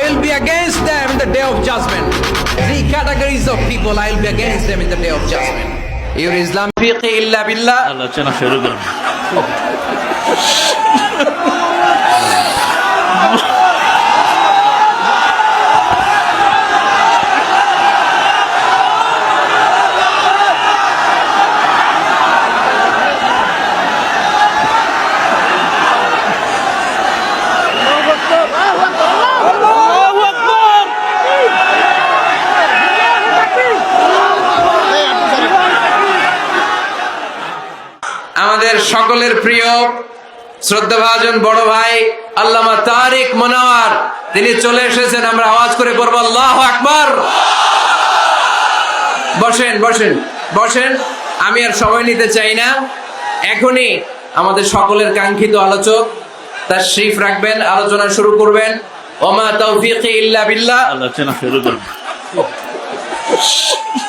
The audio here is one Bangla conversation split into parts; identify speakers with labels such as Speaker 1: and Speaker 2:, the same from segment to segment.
Speaker 1: I will be against them in the day of judgment. Three categories of people I will be against them in the day of judgment. Your Islam fiqh illa billah.
Speaker 2: আলোচনা শুরু করুন
Speaker 1: আমাদের সকলের প্রিয় শ্রদ্ধাভাজন বড় ভাই আল্লামা তারিক মনোয়ার। তিনি চলে এসেছেন আমরা আওয়াজ করে পড়ব আল্লাহ আকবর। বসেন বসেন বসেন। আমি আর সময় নিতে চাই না। এখনই আমাদের সকলের কাঙ্ক্ষিত আলোচক তার শ্রীফ রাখবেন আলোচনা শুরু করবেন। ওমা তৌফিক ইল্লা বিল্লাহ।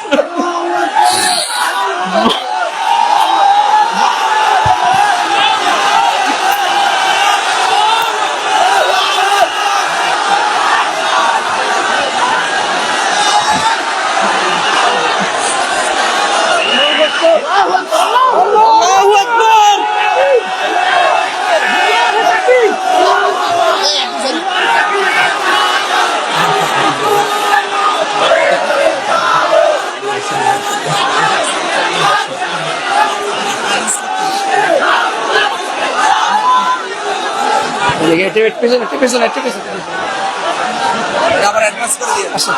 Speaker 3: আবার অ্যাডভান্স করে দিয়ে। আসুন।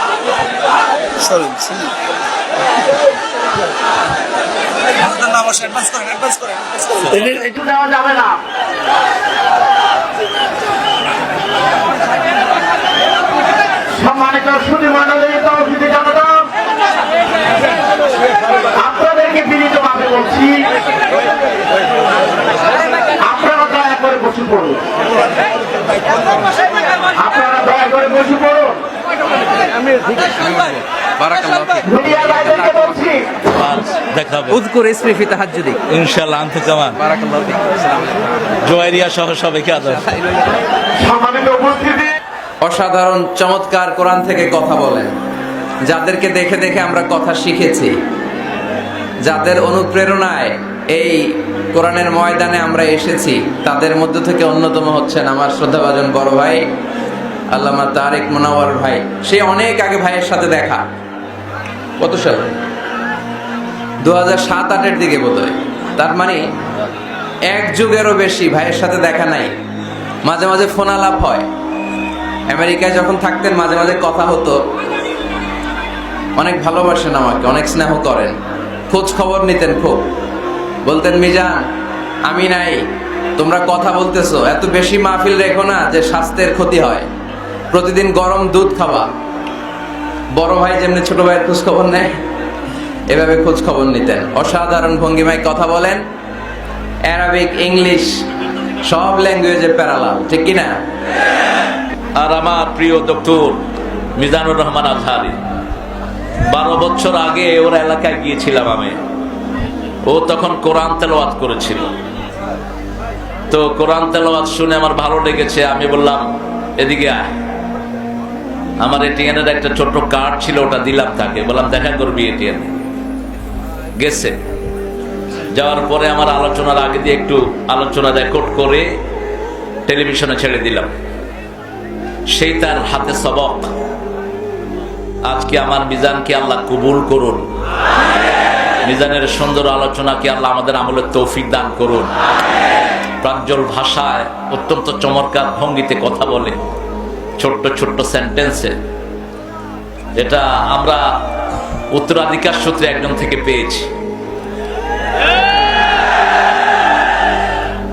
Speaker 3: সরুন শুনুন করেন অ্যাডভান্স করেন অ্যাডভান্স করেন।
Speaker 4: একটু দেওয়া যাবে না। সম্মানিত সুদী মন্ডলী তৌহিদি জনতা আপনাদেরকে বিনীতভাবে বলছি আপনারা দয়া করে বসে পড়ুন আপনারা দয়া করে বসে পড়ুন।
Speaker 2: ইনশাল্লাহ আনতে জামান
Speaker 1: বারাকাল্লাহ ফিক। আসসালামু আলাইকুম।
Speaker 2: জোয়ারিয়া সহ সবাইকে আদর।
Speaker 1: অসাধারণ চমৎকার কোরআন থেকে কথা বলেন। যাদেরকে দেখে দেখে আমরা কথা শিখেছি। যাদের অনুপ্রেরণায় এই কোরআনের ময়দানে আমরা এসেছি, তাদের মধ্য থেকে অন্যতম হচ্ছেন আমার শ্রদ্ধাভাজন বড় ভাই, আল্লামা তারেক মোনাওয়ার ভাই। সে অনেক আগে ভাইয়ের সাথে দেখা। কত সাল? দু হাজার সাত আটের দিকে বোধহয়। তার মানে এক যুগেরও বেশি ভাইয়ের সাথে দেখা নাই। মাঝে মাঝে ফোন আলাপ হয়। আমেরিকায় যখন থাকতেন, মাঝে মাঝে কথা হতো। অনেক ভালোবাসেন আমাকে, অনেক স্নেহ করেন। খোঁজ খবর নিতেন খুব। বলতেন, মিজান, আমি নাই। তোমরা কথা বলতেছো। এত বেশি মাহফিল রেখো না যে স্বাস্থ্যের ক্ষতি হয়। প্রতিদিন গরম দুধ খাওয়া। বড় ভাই যেমনি ছোট ভাইয়ের খোঁজ খবর নেয়, এভাবে খোঁজ খবর নিতেন। অসাধারণ ভঙ্গিমায় কথা বলেন। অ্যারাবিক, ইংলিশ, সব ল্যাঙ্গুয়েজে প্যারালাল, ঠিক কিনা?
Speaker 2: আর আমার প্রিয় ডক্টর মিজানুর রহমান আজহারি, বারো বছর আগে ওর এলাকায় গিয়েছিলাম আমি। ও তখন কোরআন তেলাওয়াত করেছিল। তো কোরআন তেলাওয়াত শুনে আমার ভালো লেগেছে, আমি বললাম, এদিকে আমার এটিএন এর একটা ছোট্ট কার্ড ছিল, ওটা দিলাম তাকে। বললাম, দেখা করবি এটিএন গেছে। যাওয়ার পরে আমার আলোচনার আগে দিয়ে একটু আলোচনা রেকর্ড করে টেলিভিশনে ছেড়ে দিলাম। সেই তার হাতে সবক। আজকে আমার মিজানকে আল্লাহ কবুল করুন। মিজানের সুন্দর আলোচনাকে আল্লাহ আমাদের আমলের তৌফিক দান করুন। প্রাঞ্জল ভাষায় অত্যন্ত চমৎকার ভঙ্গিতে কথা বলে। ছোট্ট ছোট্ট সেন্টেন্সে এটা আমরা উত্তরাধিকার সূত্রে একজন থেকে পেয়েছি।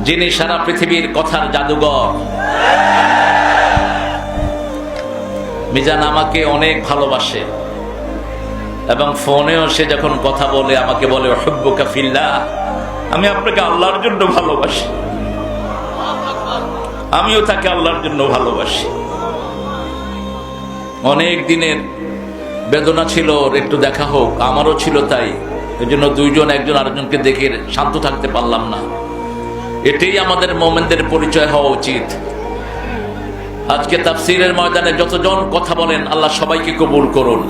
Speaker 2: যিনি সারা পৃথিবীর কথার জাদুঘর। মিজান আমাকে অনেক ভালোবাসে। এবং ফোনেও সে যখন কথা বলে, আমাকে বলে ফিল্লা আমি আপনাকে আল্লাহর জন্য ভালোবাসি। আমিও তাকে আল্লাহর জন্য ভালোবাসি। অনেক দিনের বেদনা ছিল একটু দেখা হোক। আমারও ছিল তাই। এই জন্য দুইজন, একজন আরেকজনকে দেখে শান্ত থাকতে পারলাম না। এটাই আমাদের মোমেনদের পরিচয় হওয়া উচিত। আজকে তাফসিরের ময়দানে যতজন কথা বলেন, আল্লাহ সবাইকে কবুল করুন।